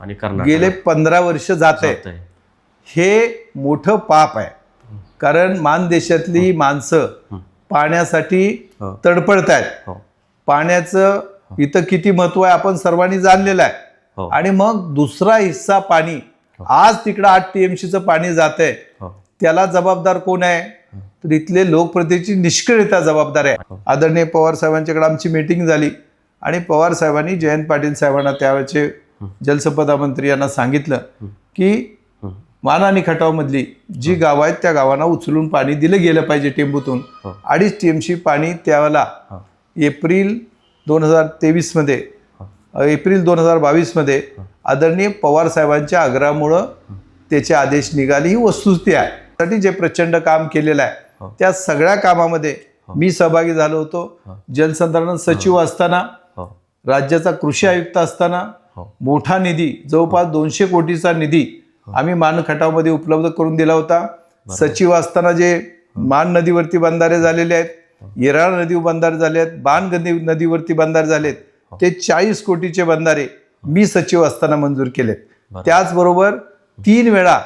आणि कर्नाटक गेले पंधरा वर्ष जात आहे. हे मोठं पाप आहे. कारण मानदेशातली माणसं पाण्यासाठी हो. तडपडत आहेत हो. पाण्याचं इथं किती महत्त्व आहे आपण सर्वांनी जाणलेलं आहे. हो. आणि मग दुसरा हिस्सा पाणी. आज तिकडं आठ टीएमसीचं पाणी जात आहे हो. त्याला जबाबदार कोण आहे? तर इथले लोकप्रतिनिधी निष्क्रियता जबाबदार आहे. आदरणीय पवार साहेबांच्याकडे आमची मीटिंग झाली. आणि पवार साहेबांनी जयंत पाटील साहेबांना त्यावेळेचे जलसंपदा मंत्री यांना सांगितलं की मान आणि खटावमधली जी गावं आहेत त्या गावांना उचलून पाणी दिलं गेलं पाहिजे टेंबूतून. हो. अडीच टीएमसी पाणी त्यावेळेला हो. एप्रिल दोन हजार तेवीसमध्ये एप्रिल दोन हजार बावीसमध्ये आदरणीय पवार साहेबांच्या आग्रहामुळं त्याचे आदेश निघाले. ही वस्तुस्थिती आहे. त्यासाठी जे प्रचंड काम केलेलं आहे हो. त्या सगळ्या कामामध्ये मी सहभागी झालो होतो. जलसंधारण सचिव असताना हो. राज्याचा कृषी आयुक्त असताना हो मोठा निधी जवळपास दोनशे कोटीचा निधी आम्ही मान खटावमध्ये उपलब्ध करून दिला होता. सचिव असताना जे मान नदीवरती बंधारे झालेले आहेत येराळ नदी बंधारे झाले आहेत बाण नदी नदीवरती बंधारे झालेत ते चाळीस कोटीचे बंधारे मी सचिव असताना मंजूर केलेत. त्याचबरोबर तीन वेळा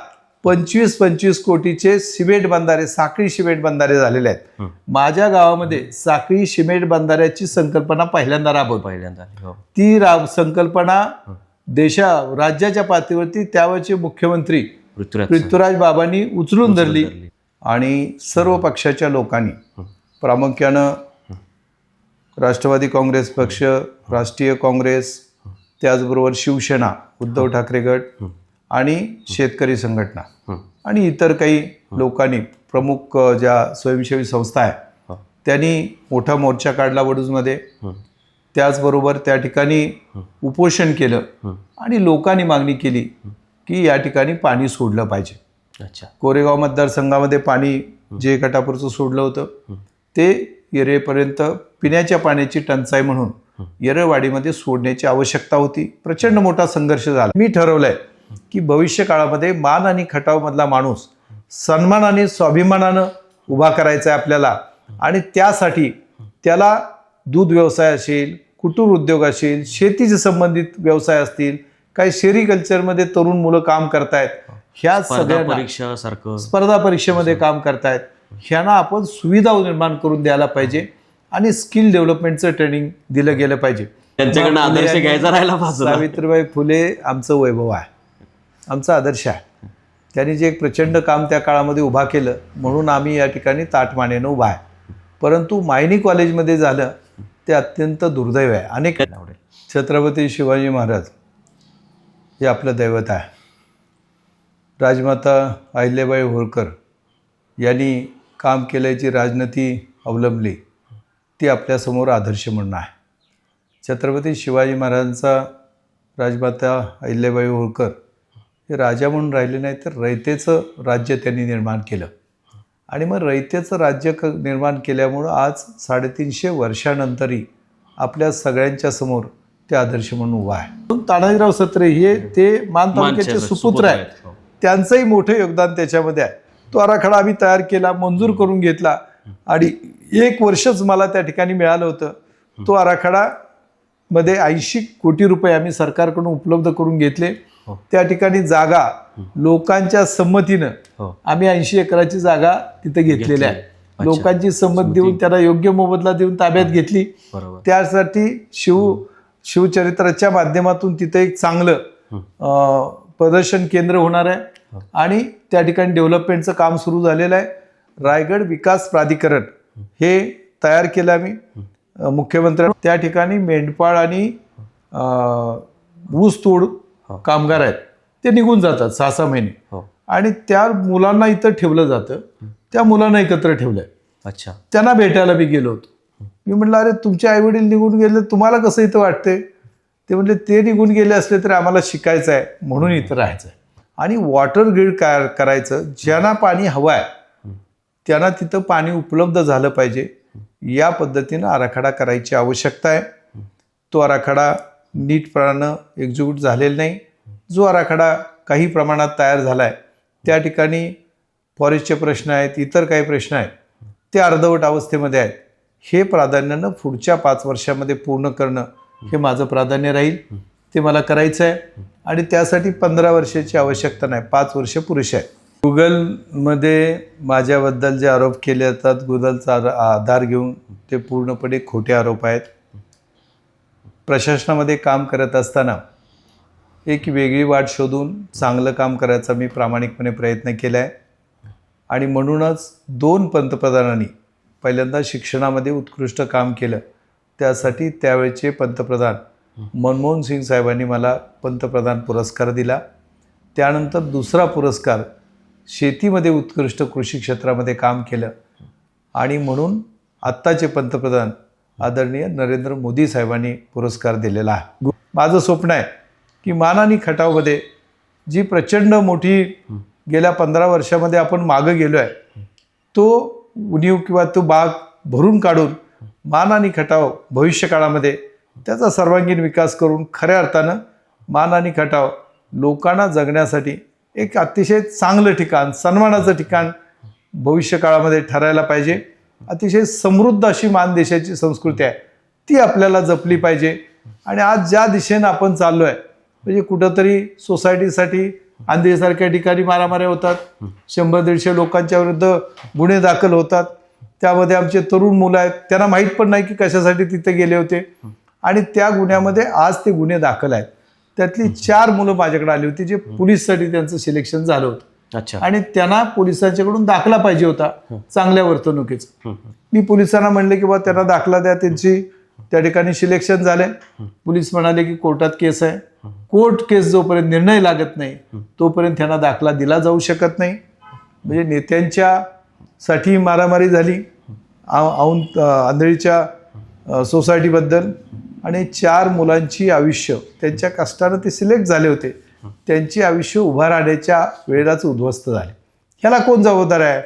पंचवीस पंचवीस कोटीचे सिमेंट बंधारे साखळी सिमेंट बंधारे झालेले आहेत. माझ्या गावामध्ये साखळी सिमेंट बंधाऱ्याची संकल्पना पहिल्यांदा राबवली. पहिल्यांदा हो. ती रा संकल्पना देशा राज्याच्या पातळीवरती त्यावेळचे मुख्यमंत्री पृथ्वीराज बाबांनी उचलून धरली धरली. आणि सर्व पक्षाच्या लोकांनी प्रामुख्यानं राष्ट्रवादी काँग्रेस पक्ष राष्ट्रीय काँग्रेस त्याचबरोबर शिवसेना उद्धव ठाकरे गट आणि शेतकरी संघटना. आणि इतर काही लोकांनी प्रमुख ज्या स्वयंसेवी संस्था आहे त्यांनी मोठा मोर्चा काढला वडूजमध्ये. त्याचबरोबर त्या ठिकाणी उपोषण केलं. आणि लोकांनी मागणी केली की या ठिकाणी पाणी सोडलं पाहिजे. अच्छा. कोरेगाव मतदारसंघामध्ये पाणी जे गटापूरचं सोडलं होतं ते येरेपर्यंत पिण्याच्या पाण्याची टंचाई म्हणून येरळवाडीमध्ये सोडण्याची आवश्यकता होती. प्रचंड मोठा संघर्ष झाला. मी ठरवलंय की भविष्य काळामध्ये मान आणि खटावमधला माणूस सन्मान आणि स्वाभिमानानं उभा करायचा आहे आपल्याला. आणि त्यासाठी त्याला दूध व्यवसाय असेल कुटूर उद्योग असेल शेतीचे संबंधित व्यवसाय असतील काही शेरीकल्चरमध्ये तरुण मुलं काम करतायत ह्या परीक्षा सारखं. स्पर्धा परीक्षेमध्ये काम करतायत ह्यांना आपण सुविधा निर्माण करून द्यायला पाहिजे आणि स्किल डेव्हलपमेंटचं ट्रेनिंग दिलं गेलं पाहिजे. त्यांच्याकडनं आदर्श घ्यायचा राहिला सावित्रीबाई फुले आमचं वैभव आहे. आमचा आदर्श आहे. त्यांनी जे एक प्रचंड काम त्या काळामध्ये उभा केलं म्हणून आम्ही या ठिकाणी ताटमानेनं उभा आहे. परंतु मायनी कॉलेजमध्ये झालं ते अत्यंत दुर्दैव आहे. अनेक छत्रपती शिवाजी महाराज हे आपलं दैवत आहे. राजमाता अहिल्याबाई होळकर यांनी काम केल्याची राजनीती अवलंबली ती आपल्यासमोर आदर्श म्हणणं आहे. छत्रपती शिवाजी महाराजांचा राजमाता अहिल्याबाई होळकर हे राजा म्हणून राहिले नाही तर रयतेचं राज्य त्यांनी निर्माण केलं. आणि मग रयतेचं राज्य क निर्माण केल्यामुळं आज साडेतीनशे वर्षानंतरही आपल्या सगळ्यांच्या समोर ते आदर्श म्हणून उभा आहे. म्हणून तानाजीराव सत्रे हे ते मान तालुक्याचे सुपुत्र आहेत. हो. त्यांचंही मोठं योगदान त्याच्यामध्ये आहे. तो आराखडा आम्ही तयार केला मंजूर करून घेतला आणि एक वर्षच मला त्या ठिकाणी मिळालं होतं. तो आराखडा मध्ये ऐंशी कोटी रुपये आम्ही सरकारकडून उपलब्ध करून घेतले. त्या ठिकाणी जागा लोकांच्या संमतीनं हो. आम्ही ऐंशी एकराची जागा तिथे घेतलेली आहे. लोकांची संमत देऊन त्याला योग्य मोबदला देऊन ताब्यात घेतली. त्यासाठी शिव शिवचरित्राच्या माध्यमातून तिथे एक चांगलं प्रदर्शन केंद्र होणार आहे. आणि त्या ठिकाणी डेव्हलपमेंटचं काम सुरू झालेलं आहे. रायगड विकास प्राधिकरण हे. तयार केलं आम्ही. अं, मुख्यमंत्री त्या ठिकाणी मेंढपाळ आणि अं, ऊसतोड कामगार आहेत ते निघून जातात सहा सहा महिने. हो. आणि त्या मुलांना इथं ठेवलं जातं. त्या मुलांना एकत्र ठेवलंय. अच्छा. त्यांना भेटायला मी गेलो होतो. मी म्हटलं अरे तुमचे आईवडील निघून गेले तुम्हाला कसं इथं वाटते ते म्हटले ते निघून गेले असले तरी आम्हाला शिकायचं आहे म्हणून इथं राहायचं आहे आणि वॉटर ग्रीड काय करायचं ज्यांना पाणी हवं आहे त्यांना तिथं पाणी उपलब्ध झालं पाहिजे. या पद्धतीनं आराखडा करायची आवश्यकता आहे. तो आराखडा नीटपणानं एक्झिक्यूट झालेलं नाही. जो आराखडा काही प्रमाणात तयार झाला आहे त्या ठिकाणी फॉरेस्टचे प्रश्न आहेत इतर काही प्रश्न आहेत ते अर्धवट अवस्थेमध्ये आहेत. हे प्राधान्यानं पुढच्या पाच वर्षामध्ये पूर्ण करणं हे माझं प्राधान्य राहील. ते मला करायचं आहे आणि त्यासाठी पंधरा वर्षाची आवश्यकता नाही. पाच वर्ष पुरेशी आहे गुगलमध्ये माझ्याबद्दल जे आरोप केले जातात गुगलचा आधार घेऊन ते पूर्णपणे खोटे आरोप आहेत. प्रशासनामध्ये काम करत असताना एक वेगळी वाट शोधून चांगलं काम करायचा मी प्रामाणिकपणे प्रयत्न केला आहे आणि म्हणूनच दोन पंतप्रधानांनी पहिल्यांदा शिक्षणामध्ये उत्कृष्ट काम केलं. त्यासाठी त्यावेळचे पंतप्रधान मनमोहन सिंग साहेबांनी मला पंतप्रधान पुरस्कार दिला. त्यानंतर दुसरा पुरस्कार शेतीमध्ये उत्कृष्ट कृषी क्षेत्रामध्ये काम केलं. आणि म्हणून आत्ताचे पंतप्रधान आदरणीय नरेंद्र मोदी साहेबांनी पुरस्कार दिलेला आहे. माझं स्वप्न आहे की मान आणि खटावमध्ये जी प्रचंड मोठी गेल्या पंधरा वर्षामध्ये आपण मागं गेलो आहे तो उणीव किंवा तो बाग भरून काढून मान आणि खटाव भविष्यकाळामध्ये त्याचा सर्वांगीण विकास करून खऱ्या अर्थानं मान आणि खटाव लोकांना जगण्यासाठी एक अतिशय चांगलं ठिकाण सन्मानाचं ठिकाण भविष्यकाळामध्ये ठरायला पाहिजे. अतिशय समृद्ध अशी मान देशाची संस्कृती आहे. ती आपल्याला जपली पाहिजे. आणि आज ज्या दिशेनं आपण चाललो आहे म्हणजे कुठंतरी सोसायटीसाठी आंधळीसारख्या ठिकाणी मारामाऱ्या होतात. शंभर दीडशे लोकांच्या विरुद्ध गुन्हे दाखल होतात. त्यामध्ये आमचे तरुण मुलं आहेत. त्यांना माहीत पण नाही की कशासाठी तिथे गेले होते. आणि त्या गुन्ह्यामध्ये आज ते गुन्हे दाखल आहेत. त्यातली चार मुलं माझ्याकडे आली होती जे पोलीससाठी त्यांचं सिलेक्शन झालं होतं. आणि त्यांना पोलिसांच्याकडून दाखला पाहिजे होता चांगल्या वर्तणुकीचा. मी पोलिसांना म्हणले की बा त्यांना दाखला द्या त्यांची त्या ठिकाणी सिलेक्शन झाले पोलीस म्हणाले की कोर्टात केस आहे. कोर्ट केस जोपर्यंत निर्णय लागत नाही तोपर्यंत त्यांना दाखला दिला जाऊ शकत नाही. म्हणजे नेत्यांच्या साठी मारामारी झाली. अ, आंधळीच्या सोसायटीबद्दल आणि चार मुलांची आयुष्य त्यांच्या कष्टानं ते सिलेक्ट झाले होते. त्यांची आयुष्य उभा राहण्याच्या वेळेलाच उद्ध्वस्त झाले. ह्याला कोण जबाबदार आहे?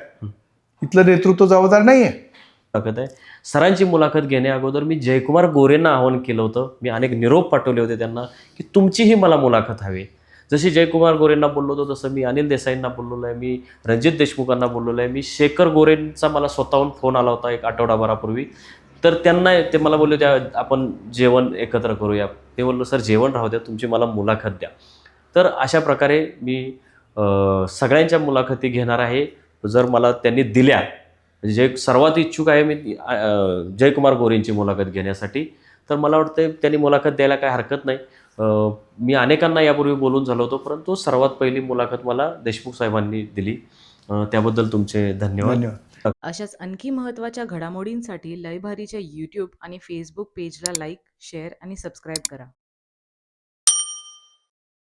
इथलं नेतृत्व जबाबदार नाही आहे आहे. सरांची मुलाखत घेण्या अगोदर मी जयकुमार गोरेंना आवाहन केलं होतं. मी अनेक निरोप पाठवले होते त्यांना की तुमचीही मला मुलाखत हवी. जशी जयकुमार गोरेंना बोललो होतो तसं मी अनिल देसाईंना बोललेलो आहे. मी रणजित देशमुखांना बोललेलो आहे. मी शेखर गोरेंचा मला स्वतःहून फोन आला होता एक आठवडाभरापूर्वी. तर त्यांना ते मला बोलले होते आपण जेवण एकत्र करूया. ते बोललो सर जेवण राहू द्या. तुमची मला मुलाखत द्या. तर अशा प्रकारे मी सगळ्यांच्या मुलाखती घेणार आहे. जर मला त्यांनी दिल्या म्हणजे जे सर्वात इच्छुक आहे मी जयकुमार गोरेंची मुलाखत घेण्यासाठी तर मला वाटतं त्यांनी मुलाखत द्यायला काय हरकत नाही. मी अनेकांना यापूर्वी बोलून झालो होतो परंतु सर्वात पहिली मुलाखत मला देशमुख साहेबांनी दिली. त्याबद्दल तुमचे धन्यवाद. धन्यवाद. अशाच आणखी महत्त्वाच्या घडामोडींसाठी लयभारीच्या यूट्यूब आणि फेसबुक पेजला लाईक शेअर आणि सबस्क्राईब करा.